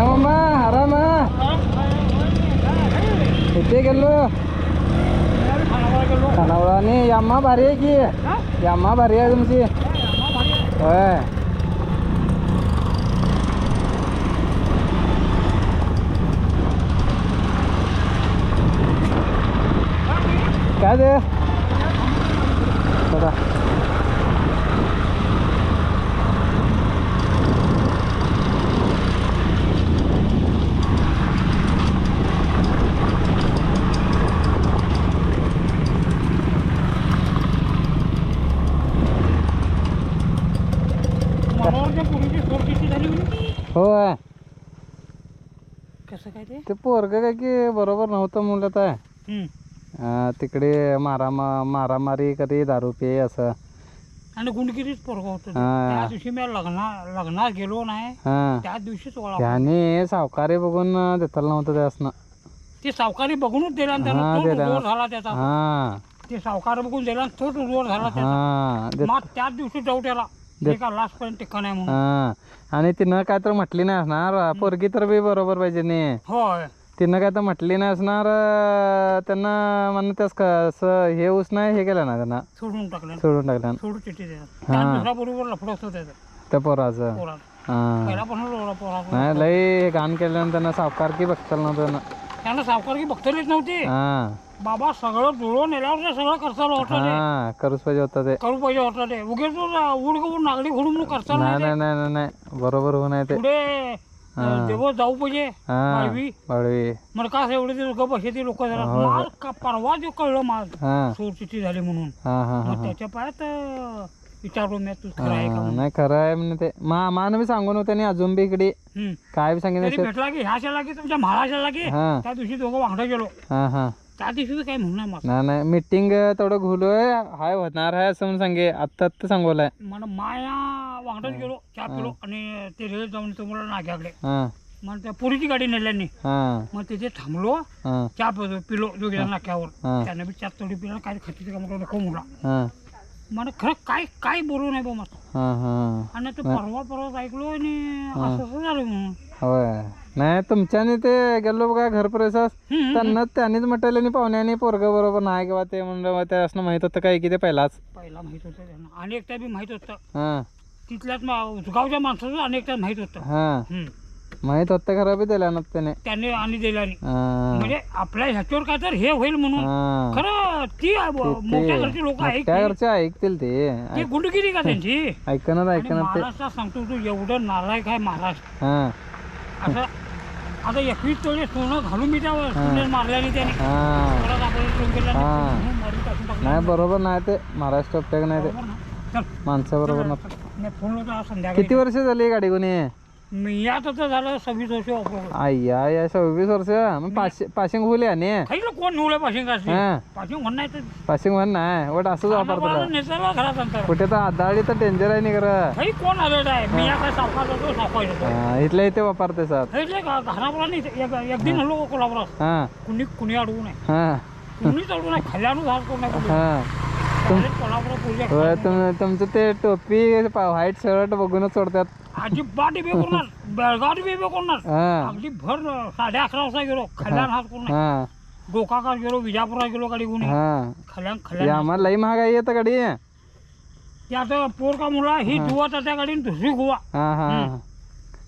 Mamma आराम इथे गेलो खानावळ आणि याम्मा भारी आहे की याम्मा भारी आहे तुमची होय काय ते बघा होय. कसं काय ते? पोरग काय की बरोबर नव्हतं म्हणलं तर. तिकडे मारा मारामारी कधी दारू पे असं. आणि गुंडगिरीच पोरग होतं ते. हा. त्या दिवशी मी लग्ना लग्नात गेलो नाही. हा. त्या दिवशीच ओळख त्याने सावकारी बघून देताला नव्हतं त्यासनं. ते सावकारी बघूनच दिला हा, झाला त्याचा. हा. ते सावकार बघून दिला आणि तोच उजवळ झाला त्याचा. हा मग त्याच दिवशी जाऊ त्याला. ते का लास्ट पर्यंत टिका नाही म्हणून. हा. आणि तिनं काय तर म्हटली नाही असणार. पोरगी तर बी बरोबर पाहिजे नाही होय. तिनं काय तर म्हटली नाही असणार अं, त्यांना म्हणणं त्यास का असं हे ऊस नाही हे केलं ना त्यांना. सोडून टाकलं. सोडून टाकलं. सोडून चिठ्ठी देतात. त्या दुसऱ्या बरोबर लफडं होतं त्याचं. त्या पोराचं. पोरात हा. लोळा नाही लय घाण केलं त्यांना सावकार की बघताल नव्हतं त्यांना. त्यांना सावकारकी बघतलीच नव्हती. हा. बाबा सगळं जुळवून नेल्यावर ते सगळं करताल होतं ते. हा करूच पाहिजे होतं ते. करू पाहिजे होतं ते. उगेच उड गवून नागडी घडून करताल नाही नाही नाही नाही नाही नाही. बरोबर होऊ नाही ते. पुढे देव जाऊ पाहिजे. हा माळवी. मला का एवढे ते लोक बसे ते लोक जरा. का परवा जो कळलं माल हा. चोर चिठ्ठी झाली म्हणून. हा हा हा मग त्याच्या पायात अं, विचारलो मी तू खरं आहे का हा, म्हणून. नाही खरं आहे म्हणजे ते. मा मानं बी सांगून होतं आणि अजून बी इकडे. हम्म. काय बी सांगितलं तरी भेटला की ह्या शाला की तुमच्या महाराष्ट्राला की? हा. त्या दिवशी दोघं वांगडा गेलो. हा हा. त्या दिवशी बी काही म्हणून नाही मला नाही नाही मीटिंग तेवढं घुलोय. हाय होणार आहे असं म्हणून सांगे आत्ता आत्ता सांगवलंय. मला माया वांगडाच गेलो चहा पिलो आणि ते रेल जाऊन तुम्हाला नाग्याकडे हा. मग त्या पुरीची गाडी नेल्यानी हा. मग तिथे थांबलो हा. चहा पिलो पिलो दोघे नाक्यावर. हा. त्यानं बी चहा थोडी पिला काय खातीचं का म्हटलं नको म्हणला हा. मला खरं काय काय बोलू नाही बा मला. हा हा. आणि ते परवा परवा ऐकलो आणि असं असं झालं म्हणून. होय. नाही तुमच्याने ते गेलो बघा घर हम्म. त्यांना त्यांनीच म्हटलं आणि पाहुण्याने पोरग बरोबर नाही किंवा ते म्हणलं ते असं माहीत होतं काय की ते पहिलाच. पहिला माहीत होतं त्यांना. अनेकदा बी माहीत होतं. हा. तिथल्याच गावच्या माणसाचं अनेकदा माहीत होतं. हा. माहीत होतं खरं बी दिल्या ना त्याने. त्यांनी आणि दिल्याने हा. म्हणजे आपल्या ह्याच्यावर काय तर हे होईल म्हणून. खरं ती मोठ्या घरची लोक त्या. घरचे ऐकतील ते. गुंडगिरी का त्यांची? ऐकणार आणि ऐकणार सांगतो तू एवढं नालायक आहे महाराष्ट्र असं आता एकवीस तोळे सोनं घालून मी त्यावर सोने मारल्याने त्याने. हा. परत आपल्याला ठेवून गेला आणि हा. म्हणून मारून टाकून टाकलं. नाही बरोबर नाही ते. महाराष्ट्र नाही ते. बरोबर ना? चल. माणसं बरोबर ना. नाही फोन होता संध्याकाळी. किती वर्ष झाली गाडी कोणी? मी आता तर झालं सव्वीस वर्ष या सव्वीस वर्ष? मग पाचशे पाशिंग होईल लोक कोण पाशिंग असते पाशिंग म्हणणार तर. पाशिंग म्हण नाही वट असंच वापरतो नेताला घरात अंतर. कुठे तर आदाळी तर डेंजर आहे नि खरं. काही कोण आलेलं आहे? मी आता सावकार होतो सावकार होतो हा, इथल्या इथे वापरते सर हे घरापुरा नाही एक एक दिन हलो कोल्हापुरात. हा. कुणी कुणी अडवू नये. हा. कुणीच अडवू नये. खाल्यानं झाड कोण नाही कुणी. हा. होय तुम तुमचं ते टोपी व्हाईट शर्ट बघूनच सोडतात. अजिबात बे करणार बेळगाव बे करणार हा. अगदी भर साडे अकरा वाजता गेलो. खल्यान हात कोण हा. गोकाकात गेलो विजापुरात गेलो गाडी गुन्हे हा. खल्यान हे खल्यान आम्हाला लई महागाई येतं गाडी. हा ते आता पोर का मुला ही. दुवा त्या गाडीने दुसरी गोवा हा हा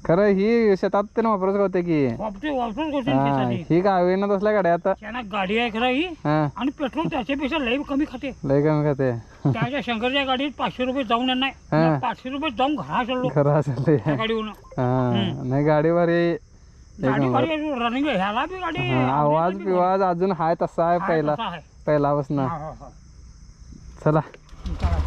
खरं ही शेतात ते वापरच होते की. वापटे वापरून हा ही गावी ना तसल्या गाड्या आता. त्यांना गाडी आहे खरं ही. हा. आणि पेट्रोल त्याच्यापेक्षा लई कमी खाते. लई कमी खाते. त्याच्या शंकरच्या गाडीत पाचशे रुपये जाऊन येणार हा. नाही पाचशे रुपये जाऊन घरा चाललो. खरं असेल ते त्या गाडीवरून. हा. नाही गाडी भारी एक गाडी नंबर. भारी रनिंग ह्याला बी गाडी हा, आवाज बिवाज अजून हाय तसा आहे आहे, पहिला. तसा आहे. पहिलापासून. हा, हा, हा. चला. चला.